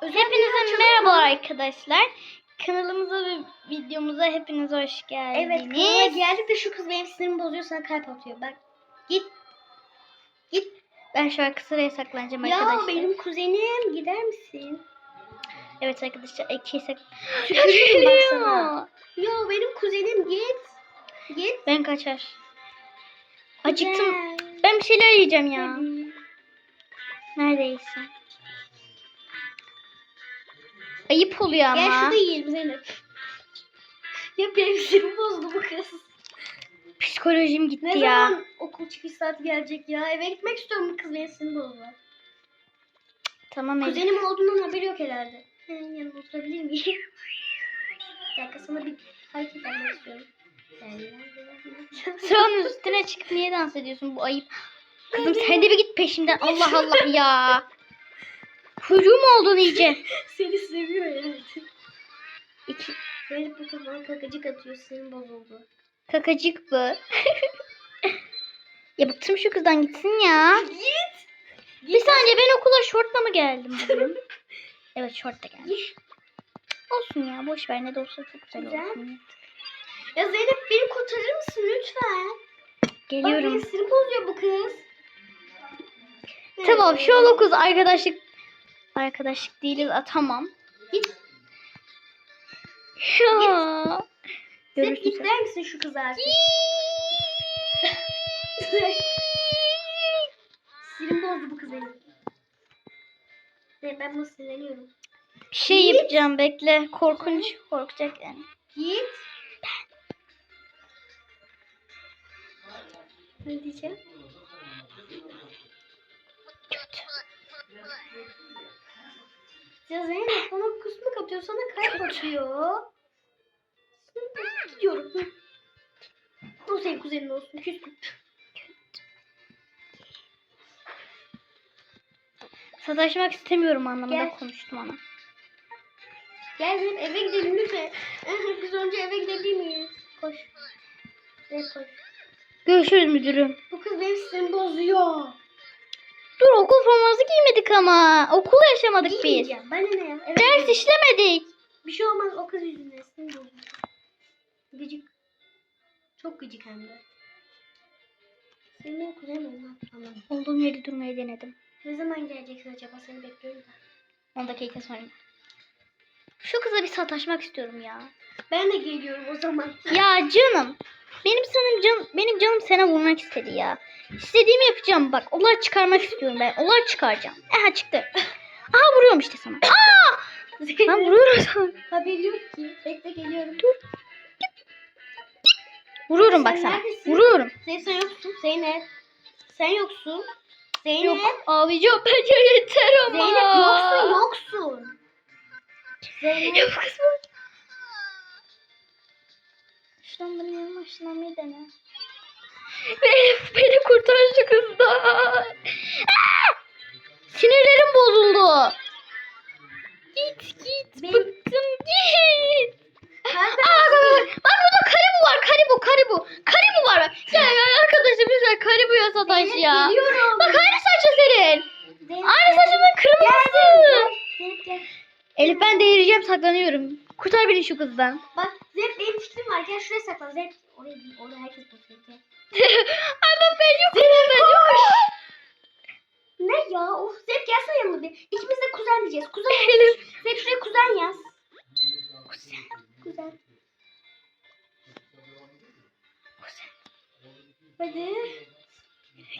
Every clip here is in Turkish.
Hepinize merhaba arkadaşlar. Kanalımıza ve videomuza hepiniz hoş geldiniz. Evet kanala geldik de şu kız benim sinirimi bozuyor sana kalp atıyor. Bak git. Git. Ben şu arka sıraya saklanacağım Ya arkadaşlar. benim kuzenim gider misin? Evet arkadaşlar ikiye sak... Tükürürüm bak sana. Ya benim kuzenim git. Git. Ben kaçar. Acıktım. Ben bir şeyler yiyeceğim ya. Neredeyse. Ayıp oluyor ama. Gel şurada yiyelim Zeynep. Ya benim sinirim bozdu bu kız. Psikolojim gitti Ne ya. zaman okul çıkış saati gelecek ya? Eve gitmek istiyorum bu kız benim bozdu. Tamam Elif. Kuzenim olduğundan haberi yok herhalde. He, yanına oturabilir miyim? Bir dakika sana bir hareket yapmak istiyorum. Sıranın üstüne çıkıp niye dans ediyorsun? Bu ayıp. Kızım sen de bir git peşimden. Allah Allah ya. Mü oldun iyice? Seni seviyor yani. İki, Zeynep bu kız bana kakacık atıyor. Senin bozuldu. kakacık bu. ya bıktım şu kızdan gitsin ya. Git. Bir saniye ben okula şortla mı geldim bugün? evet şortla geldim. Olsun ya boş ver ne de olsa çok güzel Güzel. olsun. Ya Zeynep beni kurtarır mısın lütfen? Bak Geliyorum. benim sinir bozuyor bu kız. Tamam şu an okuz arkadaşlık arkadaşlık değiliz atamam. Git. Ya. Git sen. der misin şu kıza artık? Sinirim bozdu bu kız benim. Ben bunu sinirleniyorum. Bir şey yapacağım bekle. Korkunç korkacak yani. Git. Ne diyeceğim? Kötü. Ya Zeynep bana kusmuk atıyor sana kalp atıyor. Sinirlenip Gidiyorum. O senin kuzenin olsun. Küstüm. Sataşmak istemiyorum anlamında Gel. konuştum ama. Gel Zeynep eve gidelim lütfen. Biz önce eve gidebilir miyiz? Koş. Zeynep koş. Görüşürüz müdürüm. Bu kız benim sinirimi bozuyor. Dur okul forması giymedik ama. Okul yaşamadık biz. Giymeyeceğim. Bana ne ya? Eve Ders gidelim. işlemedik. Bir şey olmaz o kız yüzünden sinir. Gıcık. Çok gıcık hem de. Senin benim kuzenim olmaz. Anladım. Olduğum yerde durmayı denedim. Ne zaman geleceksin acaba? Seni bekliyorum da. 10 dakika sonra. Şu kıza bir sataşmak istiyorum ya. Ben de geliyorum o zaman. Ya canım. Benim sanırım can, benim canım sana vurmak istedi ya. İstediğimi yapacağım bak. Olay çıkarmak istiyorum ben. Olay çıkaracağım. Aha çıktı. Aha vuruyorum işte sana. Aa! Ben vuruyorum sana. Haberi yok ki. Bekle geliyorum. Dur. Vuruyorum bak sana. neredesin? Vuruyorum. Zeynep sen yoksun. Zeynep. Sen yoksun. Zeynep. Yok ağlayacağım bence yeter ama. Zeynep yoksun yoksun. Zeynep. Ya bu kız bu. Şuradan benim yanıma. Beni, beni kurtar şu kızdan. Aa! Sinirlerim bozuldu. Git git. Benim- Bıktım git. Nerede? Aa, bak, bak, bak burada karibu var karibu karibu. Karibu var. Gel gel arkadaşım güzel karibuya sataş Zeynep, ya. geliyorum. Bak aynı saçı senin. Zeynep, Aynı gel. saçının kırmızı. Zeynep gel. Elif ben delireceğim saklanıyorum. Kurtar beni şu kızdan. Bak Zeynep benim fikrim var. Gel şuraya saklan. Zeynep oraya. Orada herkes bakıyor. Ama ben yokum ben yokum. Ne ya? Of Zeynep gelsene yanıma bir. İkimiz de kuzen diyeceğiz. Kuzen Elif. Zeynep şuraya kuzen yaz. Kuzen. Kuzen. Hadi.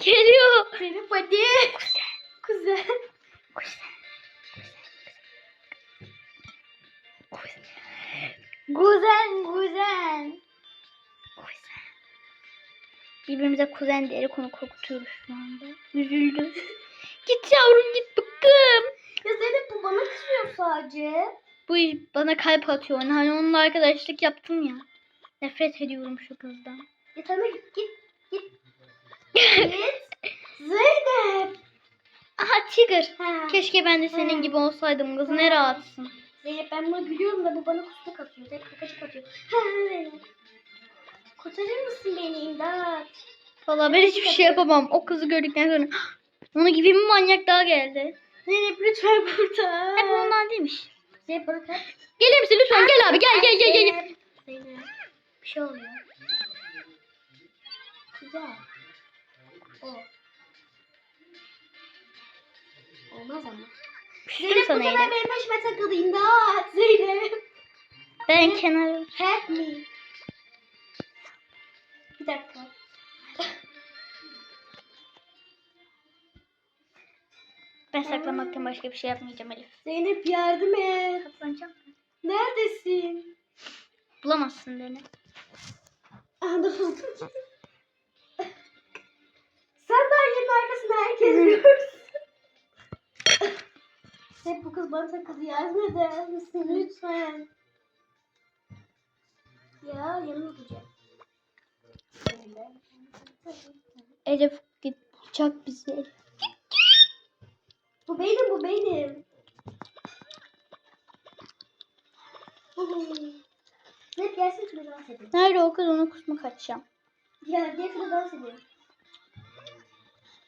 Geliyor. Zeynep hadi. Kuzen. Kuzen. Kuzen. Kuzen. Kuzen. Birbirimize kuzen diyerek konu korkutuyoruz şu anda. Üzüldü. git yavrum git bıkkım. Ya Zeynep bu bana kızıyor sadece. Bu bana kalp atıyor. Hani onunla arkadaşlık yaptım ya. Nefret ediyorum şu kızdan. Ya tamam git git. Git. Git. Zeynep. Aha Tiger. Ha. Keşke ben de senin Ha. gibi olsaydım kız. Ne rahatsın. Zeynep ben buna gülüyorum da bu bana kusmuk atıyor. Zeynep kakacık atıyor. Ha. Kurtarır mısın beni imdat? Valla ben hiçbir şey yapamam. O kızı gördükten sonra ona gibi bir manyak daha geldi. Zeynep lütfen kurtar. Hep ondan değilmiş. Zeynep bana kaç. Gelir misin lütfen gel abi gel gel gel gel. Zeynep. Bir şey oluyor. Güzel. O. Olmaz ama. Küstüm Zeynep bu sana sefer benim başıma takıldı. İmdat Zeynep. Ben kenara. Help me. Bir dakika. Ben saklamaktan başka bir şey yapmayacağım Elif. Zeynep yardım et. Saklanacağım. Neredesin? Bulamazsın beni. Anladım. Sandalyenin arkasında herkes görsün. Hep bu kız bana takıldı. Yardım eder misin lütfen? Ya duracağım. Elif git bulacak bizi. Bu benim bu benim. Hep gelsin şurada dans edelim. Nerede o kız onu kusma kaçacağım. Ya gel şurada dans edelim.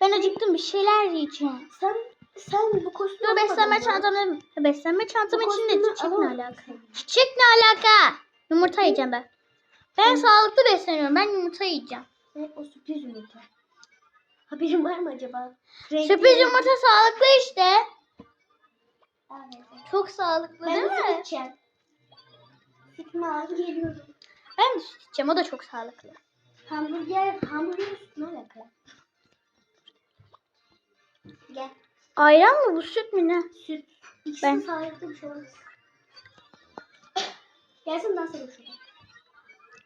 Ben acıktım bir şeyler yiyeceğim. Sen sen bu kostümü Dur beslenme almadın mı? çantamı beslenme çantamın içinde çiçek ne alaka? Çiçek ne alaka? Yumurta yiyeceğim ben. Ben sağlıklı besleniyorum. Ben yumurta yiyeceğim. Ve o sürpriz yumurta. Haberin var mı acaba? Renkli Sürpriz yumurta sağlıklı işte. Evet. Çok sağlıklı Ben değil mi? içeceğim. Sütümü aldım geliyorum. Ben de süt içeceğim. O da çok sağlıklı. Hamburger, hamburger sütüne alakalı. Gel. Ayran mı bu süt mü ne? Süt. İkisi Ben- ben... sağlıklı bir şey olmaz. Gelsin dans edelim şurada.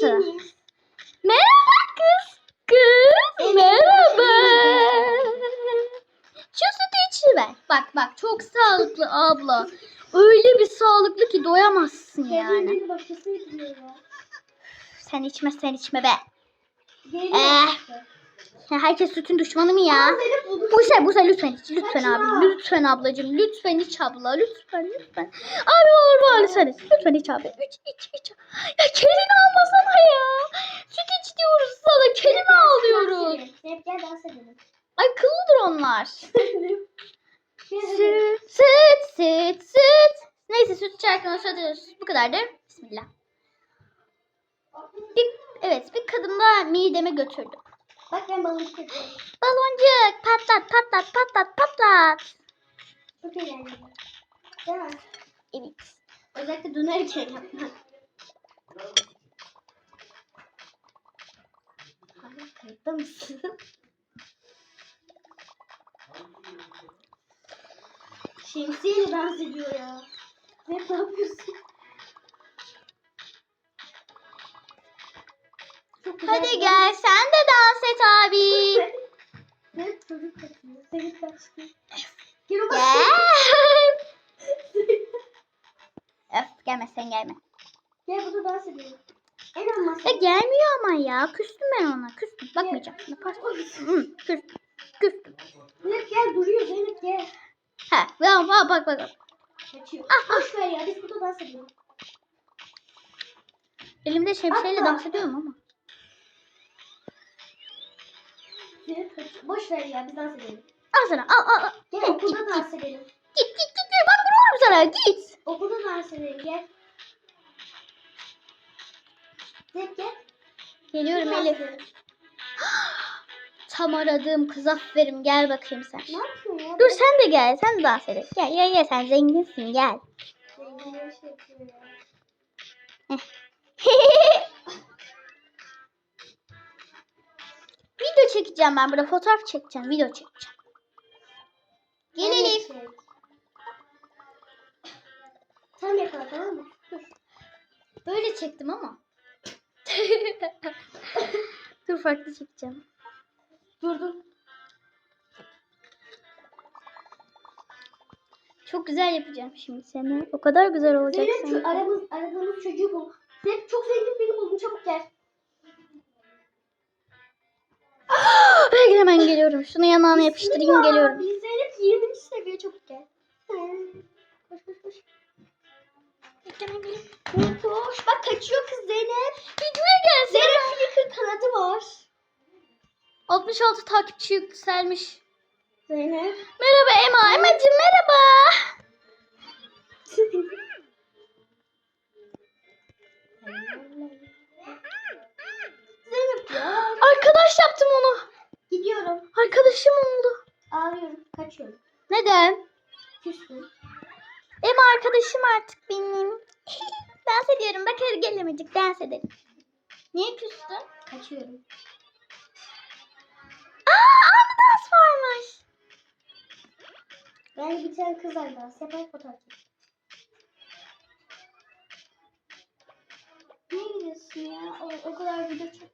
sana. değil. Merhaba kız. Kız merhaba. Şu sütü içiver. Bak bak çok sağlıklı abla. Öyle bir sağlıklı ki doyamazsın Yani. Sen içme sen içme be. Eh. Ya herkes sütün düşmanı mı ya? Aa, Zeynep buldum. Bu şey bu şey lütfen iç. Lütfen Kaçma. abi. Lütfen ablacığım. Lütfen iç abla. Lütfen lütfen. Abi olur var lütfen. Lütfen iç abi. İç iç iç. Ya kelini almasana ya. Süt iç diyoruz sana. Gel dans edelim. Ay kıllıdır onlar. Süt süt süt süt. Neyse süt içerken söylüyoruz. Bu kadardı. Bismillah. Bir, evet bir kadın da mideme götürdü. Bak ben balık yapıyorum. Baloncuk patlat patlat patlat patlat. Çok eğlenceli. Evet. Özellikle dönerken yapmak. Hala kayıtta mısın? Şemsiyeyle dans ediyor ya. Ne yapıyorsun? Hadi gel sen de dans et abi. Gel. Öf gelme sen gelme. Gel burada dans edelim. Ya gelmiyor ama ya. Küstüm ben ona. Küstüm. Bakmayacağım. Yaparsın. Hı, küstüm. Küstüm. Zeynep gel duruyor Zeynep gel. Ha, bak bak bak. bak. Kaçıyor. Ah, Boş ver ya biz burada dans edelim. Elimde şemsiyeyle dans ediyorum ama. Zeynep kaçıyor. Boş ver ya biz dans edelim. Al sana al al. al. Gel Git, okulda git, dans edelim. Git git git. git. Bak vururum sana. Git. Okulda dans edelim gel. Zeynep gel. Geliyorum Elif. edelim. tam aradığım kız aferin gel bakayım sen. Ne yapıyorsun ya? Dur sen de gel sen de dans et. Gel gel gel sen zenginsin gel. Zenginler çekeceğim ben burada fotoğraf çekeceğim video çekeceğim. Gel Elif. Sen yakala tamam mı? Böyle çektim ama. Dur farklı çekeceğim. Dur dur. Çok güzel yapacağım şimdi seni. O kadar güzel olacak sanki. aramız, aradığımız çocuğu bul. Zeynep çok zengin biri buldum çabuk gel. Ben hemen geliyorum. Şunu yanağına yapıştırayım geliyorum. Zeynep 20. seviye çabuk gel. Koş koş koş. Bak kaçıyor kız Zeynep. Videoya gelsene. Zeynep flicker kanadı var. 66 takipçi yükselmiş. Zeynep. Merhaba Emma. Emma'cığım merhaba. Zeynep ya. Arkadaş yaptım onu. Gidiyorum. Arkadaşım oldu. Ağlıyorum. Kaçıyorum. Neden? Küstüm. Emma arkadaşım artık benim. dans ediyorum. Bak hadi gel Emma'cık dans edelim. Niye küstün? Kaçıyorum. Aa aynı dans varmış. Ben bir tane kız var dans yapar fotoğraf. Niye gidiyorsun ya? O, o kadar video çek.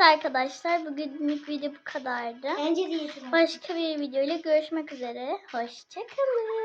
Neyse arkadaşlar bugünlük video bu kadardı. Bence de. Başka bir video ile görüşmek üzere. Hoşçakalın.